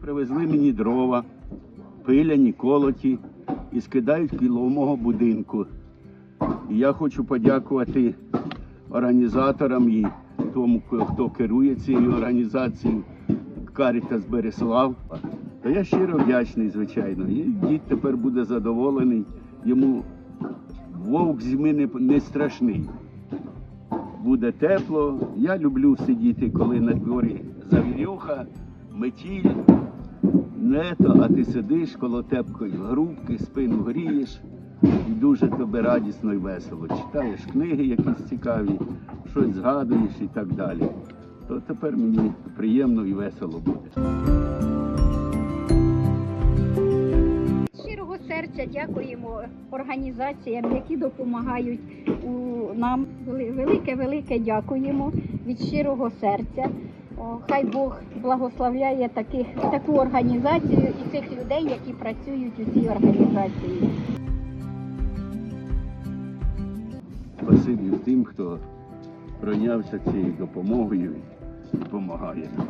привезли мені дрова, пиляні, колоті і скидають коло мого будинку. І я хочу подякувати організаторам і тому, хто керує цією організацією Карітас Береслав. Та я щиро вдячний, звичайно. І дід тепер буде задоволений. Йому вовк зими не страшний. Буде тепло. Я люблю сидіти, коли на дворі завірюха, метіль. Не то, а ти сидиш коло тепкої грубки, спину грієш, і дуже тобі радісно і весело. Читаєш книги якісь цікаві, щось згадуєш і так далі. То тепер мені приємно і весело буде. Щирого серця дякуємо організаціям, які допомагають у нам. Велике, велике дякуємо від щирого серця. Хай Бог благословляє таких, таку організацію і цих людей, які працюють у цій організації. Спасибі тим, хто пройнявся цією допомогою і допомагає нам.